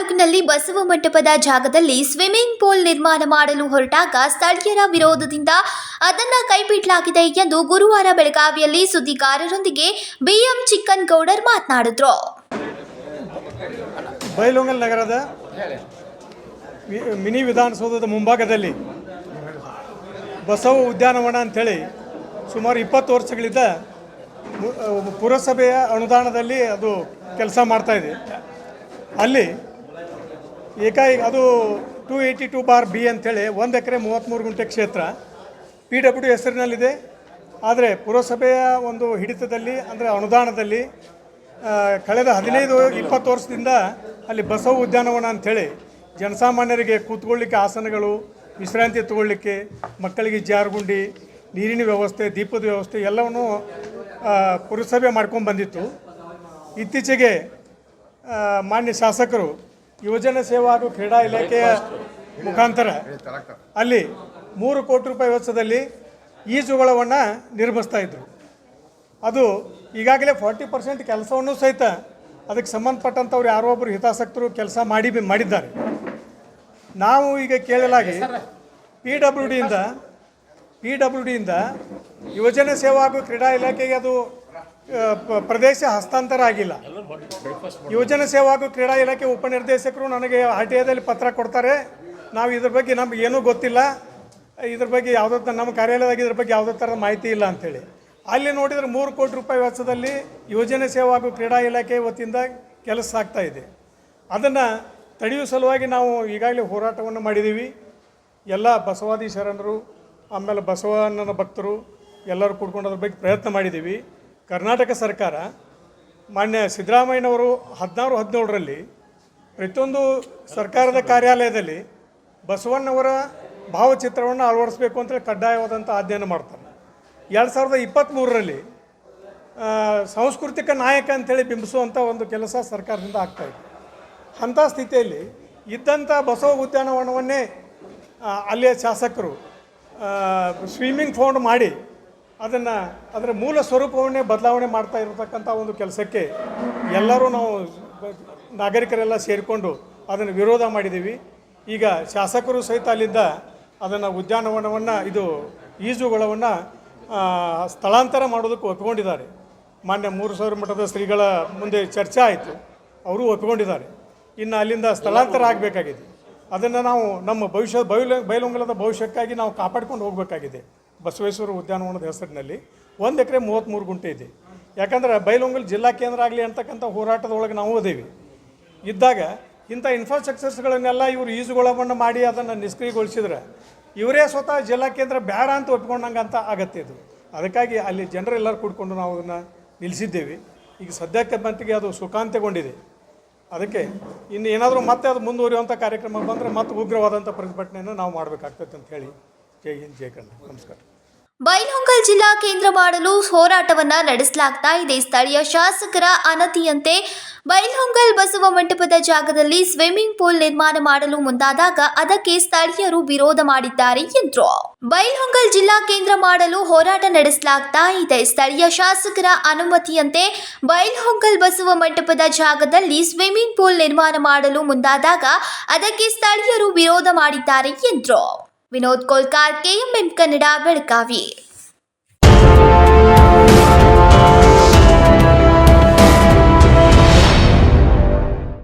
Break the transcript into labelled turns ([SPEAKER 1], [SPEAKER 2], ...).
[SPEAKER 1] ತಾಲೂಕಿನಲ್ಲಿ ಬಸವ ಮಂಟಪದ ಜಾಗದಲ್ಲಿ ಸ್ವಿಮ್ಮಿಂಗ್ ಪೂಲ್ ನಿರ್ಮಾಣ ಮಾಡಲು ಹೊರಟಾಗ ಸ್ಥಳೀಯರ ವಿರೋಧದಿಂದ ಅದನ್ನು ಕೈಬಿಡಲಾಗಿದೆ ಎಂದು ಗುರುವಾರ ಬೆಳಗಾವಿಯಲ್ಲಿ ಸುದ್ದಿಗಾರರೊಂದಿಗೆ ಬಿಎಂ ಚಿಕ್ಕನ್ ಗೌಡರ್ ಮಾತನಾಡಿದ್ರು.
[SPEAKER 2] ಬೈಲೊಂಗಲ್ ನಗರದ ಮಿನಿ ವಿಧಾನಸೌಧದ ಮುಂಭಾಗದಲ್ಲಿ ಬಸವ ಉದ್ಯಾನವನ ಅಂತೇಳಿ ಸುಮಾರು ಇಪ್ಪತ್ತು ವರ್ಷಗಳಿಂದ ಪುರಸಭೆಯ ಅನುದಾನದಲ್ಲಿ ಅದು ಕೆಲಸ ಮಾಡ್ತಾಯಿದೆ ಅಲ್ಲಿ ಏಕಾಏಕಿ ಅದು two eighty two bar B ಅಂಥೇಳಿ ಒಂದು ಎಕರೆ ಮೂವತ್ತ್ಮೂರು ಗುಂಟೆ ಕ್ಷೇತ್ರ ಪಿ ಡಬ್ಲ್ಯೂ ಡಿ ಹೆಸರಿನಲ್ಲಿದೆ. ಆದರೆ ಪುರಸಭೆಯ ಒಂದು ಹಿಡಿತದಲ್ಲಿ, ಅಂದರೆ ಅನುದಾನದಲ್ಲಿ ಕಳೆದ ಹದಿನೈದು ಇಪ್ಪತ್ತು ವರ್ಷದಿಂದ ಅಲ್ಲಿ ಬಸವ ಉದ್ಯಾನವನ ಅಂಥೇಳಿ ಜನಸಾಮಾನ್ಯರಿಗೆ ಕೂತ್ಕೊಳ್ಳಿಕ್ಕೆ ಆಸನಗಳು, ವಿಶ್ರಾಂತಿ ತಗೊಳ್ಳಿಕ್ಕೆ, ಮಕ್ಕಳಿಗೆ ಜಾರುಗುಂಡಿ, ನೀರಿನ ವ್ಯವಸ್ಥೆ, ದೀಪದ ವ್ಯವಸ್ಥೆ ಎಲ್ಲವನ್ನು ಪುರಸಭೆ ಮಾಡ್ಕೊಂಡು ಬಂದಿತ್ತು ಇತ್ತೀಚೆಗೆ ಮಾನ್ಯ ಶಾಸಕರು ಯುವಜನ ಸೇವಾ ಹಾಗೂ ಕ್ರೀಡಾ ಇಲಾಖೆಯ ಮುಖಾಂತರ ಅಲ್ಲಿ ಮೂರು ಕೋಟಿ ರೂಪಾಯಿ ವೆಚ್ಚದಲ್ಲಿ ಈಜುಗೊಳವನ್ನು ನಿರ್ಮಿಸ್ತಾ ಇದ್ರು. ಅದು ಈಗಾಗಲೇ ಫಾರ್ಟಿ ಪರ್ಸೆಂಟ್ ಕೆಲಸವನ್ನು ಸಹಿತ ಅದಕ್ಕೆ ಸಂಬಂಧಪಟ್ಟಂಥವ್ರು ಯಾರೋ ಒಬ್ಬರು ಹಿತಾಸಕ್ತರು ಕೆಲಸ ಮಾಡಿ ಮಾಡಿದ್ದಾರೆ. ನಾವು ಈಗ ಕೇಳಲಾಗಿ ಪಿ ಡಬ್ಲ್ಯೂ ಡಿಯಿಂದ ಪಿ ಡಬ್ಲ್ಯೂ ಡಿಯಿಂದ ಯುವಜನ ಸೇವಾ ಹಾಗೂ ಕ್ರೀಡಾ ಇಲಾಖೆಗೆ ಅದು ಪ್ರದೇಶ ಹಸ್ತಾಂತರ ಆಗಿಲ್ಲ. ಯುವಜನ ಸೇವಾ ಹಾಗೂ ಕ್ರೀಡಾ ಇಲಾಖೆ ಉಪನಿರ್ದೇಶಕರು ನನಗೆ ಆರ್ ಟಿ ಐದಲ್ಲಿ ಪತ್ರ ಕೊಡ್ತಾರೆ. ನಾವು ಇದ್ರ ಬಗ್ಗೆ ನಮ್ಗೆ ಏನೂ ಗೊತ್ತಿಲ್ಲ. ಇದ್ರ ಬಗ್ಗೆ ಯಾವುದೋ ನಮ್ಮ ಕಾರ್ಯಾಲಯದಾಗ ಇದ್ರ ಬಗ್ಗೆ ಯಾವುದೇ ಥರದ ಮಾಹಿತಿ ಇಲ್ಲ ಅಂಥೇಳಿ ಅಲ್ಲಿ ನೋಡಿದರೆ ಮೂರು ಕೋಟಿ ರೂಪಾಯಿ ವೆಚ್ಚದಲ್ಲಿ ಯುವಜನ ಸೇವಾ ಕ್ರೀಡಾ ಇಲಾಖೆ ವತಿಯಿಂದ ಕೆಲಸ ಆಗ್ತಾ ಇದೆ. ಅದನ್ನು ತಡೆಯುವ ಸಲುವಾಗಿ ನಾವು ಈಗಾಗಲೇ ಹೋರಾಟವನ್ನು ಮಾಡಿದ್ದೀವಿ. ಎಲ್ಲ ಬಸವಾದಿ ಶರಣರು, ಆಮೇಲೆ ಬಸವಣ್ಣನ ಭಕ್ತರು ಎಲ್ಲರೂ ಕೂಡ್ಕೊಂಡು ಅದ್ರ ಬಗ್ಗೆ ಪ್ರಯತ್ನ ಮಾಡಿದ್ದೀವಿ. ಕರ್ನಾಟಕ ಸರ್ಕಾರ ಮಾನ್ಯ ಸಿದ್ದರಾಮಯ್ಯನವರು ಹದಿನಾರು ಹದಿನೇಳರಲ್ಲಿ ಪ್ರತಿಯೊಂದು ಸರ್ಕಾರದ ಕಾರ್ಯಾಲಯದಲ್ಲಿ ಬಸವಣ್ಣವರ ಭಾವಚಿತ್ರವನ್ನು ಅಳವಡಿಸಬೇಕು ಅಂತೇಳಿ ಕಡ್ಡಾಯವಾದಂಥ ಅಧ್ಯಯನ ಮಾಡ್ತಾರೆ. ಎರಡು ಸಾವಿರದ ಇಪ್ಪತ್ತ್ಮೂರರಲ್ಲಿ ಸಾಂಸ್ಕೃತಿಕ ನಾಯಕ ಅಂಥೇಳಿ ಬಿಂಬಿಸುವಂಥ ಒಂದು ಕೆಲಸ ಸರ್ಕಾರದಿಂದ ಆಗ್ತಾಯಿದೆ ಅಂಥ ಸ್ಥಿತಿಯಲ್ಲಿ ಇದ್ದಂಥ ಬಸವ ಉದ್ಯಾನವನವನ್ನೇ ಅಲ್ಲಿಯ ಶಾಸಕರು ಸ್ವಿಮ್ಮಿಂಗ್ ಫೌಂಡ್ ಮಾಡಿ ಅದನ್ನು ಅದರ ಮೂಲ ಸ್ವರೂಪವನ್ನೇ ಬದಲಾವಣೆ ಮಾಡ್ತಾ ಇರತಕ್ಕಂಥ ಒಂದು ಕೆಲಸಕ್ಕೆ ಎಲ್ಲರೂ ನಾವು ನಾಗರಿಕರೆಲ್ಲ ಸೇರಿಕೊಂಡು ಅದನ್ನು ವಿರೋಧ ಮಾಡಿದ್ದೀವಿ. ಈಗ ಶಾಸಕರು ಸಹಿತ ಅಲ್ಲಿಂದ ಅದನ್ನು ಉದ್ಯಾನವನವನ್ನು, ಇದು ಈಜುಗಳವನ್ನು ಸ್ಥಳಾಂತರ ಮಾಡೋದಕ್ಕೆ ಒಪ್ಪಿಕೊಂಡಿದ್ದಾರೆ ಮಾನ್ಯ ಮೂರು ಸಾವಿರ ಮಠದ ಶ್ರೀಗಳ ಮುಂದೆ ಚರ್ಚೆ ಆಯಿತು. ಅವರು ಒಪ್ಪಿಕೊಂಡಿದ್ದಾರೆ ಇನ್ನು ಅಲ್ಲಿಂದ ಸ್ಥಳಾಂತರ ಆಗಬೇಕಾಗಿದೆ. ಅದನ್ನು ನಾವು ನಮ್ಮ ಭವಿಷ್ಯ ಬಯಲು, ಬಯಲುಂಗಲದ ಭವಿಷ್ಯಕ್ಕಾಗಿ ನಾವು ಕಾಪಾಡ್ಕೊಂಡು ಹೋಗಬೇಕಾಗಿದೆ. ಬಸವೇಶ್ವರ ಉದ್ಯಾನವನದ ಹೆಸರಿನಲ್ಲಿ ಒಂದು ಎಕರೆ ಮೂವತ್ತ್ಮೂರು ಗುಂಟೆ ಇದೆ. ಯಾಕಂದ್ರೆ ಬೈಲೊಂಗಲ್ ಜಿಲ್ಲಾ ಕೇಂದ್ರ ಆಗಲಿ ಅಂತಕ್ಕಂಥ ಹೋರಾಟದೊಳಗೆ ನಾವು ಅದೇವಿ. ಇದ್ದಾಗ ಇಂಥ ಇನ್ಫ್ರಾಸ್ಟ್ರಕ್ಚರ್ಸ್ಗಳನ್ನೆಲ್ಲ ಇವರು ಈಜುಗೊಳವನ್ನು ಮಾಡಿ ಅದನ್ನು ನಿಷ್ಕ್ರಿಯಗೊಳಿಸಿದ್ರೆ ಇವರೇ ಸ್ವತಃ ಜಿಲ್ಲಾ ಕೇಂದ್ರ ಬೇಡ ಅಂತ ಒಪ್ಕೊಂಡಂಗೆ ಅಂತ ಆಗತ್ತೆ ಇದು. ಅದಕ್ಕಾಗಿ ಅಲ್ಲಿ ಜನರೆಲ್ಲರೂ ಕೂಡ್ಕೊಂಡು ನಾವು ಅದನ್ನು ನಿಲ್ಲಿಸಿದ್ದೇವೆ. ಈಗ ಸದ್ಯಕ್ಕೆ ಮಟ್ಟಿಗೆ ಅದು ಸುಖಾಂತ್ಯಗೊಂಡಿದೆ. ಅದಕ್ಕೆ ಇನ್ನು ಏನಾದರೂ ಮತ್ತೆ ಅದು ಮುಂದುವರಿಯುವಂಥ ಕಾರ್ಯಕ್ರಮ ಬಂದರೆ ಮತ್ತೆ ಉಗ್ರವಾದಂಥ ಪ್ರತಿಭಟನೆಯನ್ನು ನಾವು ಮಾಡಬೇಕಾಗ್ತದೆ ಅಂತ ಹೇಳಿ ಜೈ ಹಿಂದ್ ನಮಸ್ಕಾರ.
[SPEAKER 1] ಬೈಲಹೊಂಗಲ್ ಜಿಲ್ಲಾ ಕೇಂದ್ರ ಮಾಡಲು ಹೋರಾಟವನ್ನ ನಡೆಸಲಾಗ್ತಾ ಇದೆ. ಸ್ಥಳೀಯ ಶಾಸಕರ ಅನತಿಯಂತೆ ಬೈಲಹೊಂಗಲ್ ಬಸವ ಮಂಟಪದ ಜಾಗದಲ್ಲಿ ಸ್ವಿಮ್ಮಿಂಗ್ ಪೂಲ್ ನಿರ್ಮಾಣ ಮಾಡಲು ಮುಂದಾದಾಗ ಅದಕ್ಕೆ ಸ್ಥಳೀಯರು ವಿರೋಧ ಮಾಡಿದ್ದಾರೆ ಎಂದರು. ಬೈಲಹೊಂಗಲ್ ಜಿಲ್ಲಾ ಕೇಂದ್ರ ಮಾಡಲು ಹೋರಾಟ ನಡೆಸಲಾಗ್ತಾ ಇದೆ. ಸ್ಥಳೀಯ ಶಾಸಕರ ಅನುಮತಿಯಂತೆ ಬೈಲಹೊಂಗಲ್ ಬಸವ ಮಂಟಪದ ಜಾಗದಲ್ಲಿ ಸ್ವಿಮ್ಮಿಂಗ್ ಪೂಲ್ ನಿರ್ಮಾಣ ಮಾಡಲು ಮುಂದಾದಾಗ ಅದಕ್ಕೆ ಸ್ಥಳೀಯರು ವಿರೋಧ ಮಾಡಿದ್ದಾರೆ ಎಂದರು. ವಿನೋದ್ ಕೋಲ್ಕಾರ್ ಕೆಎಂಎಂ ಕನ್ನಡ ಬೆಳಗಾವಿ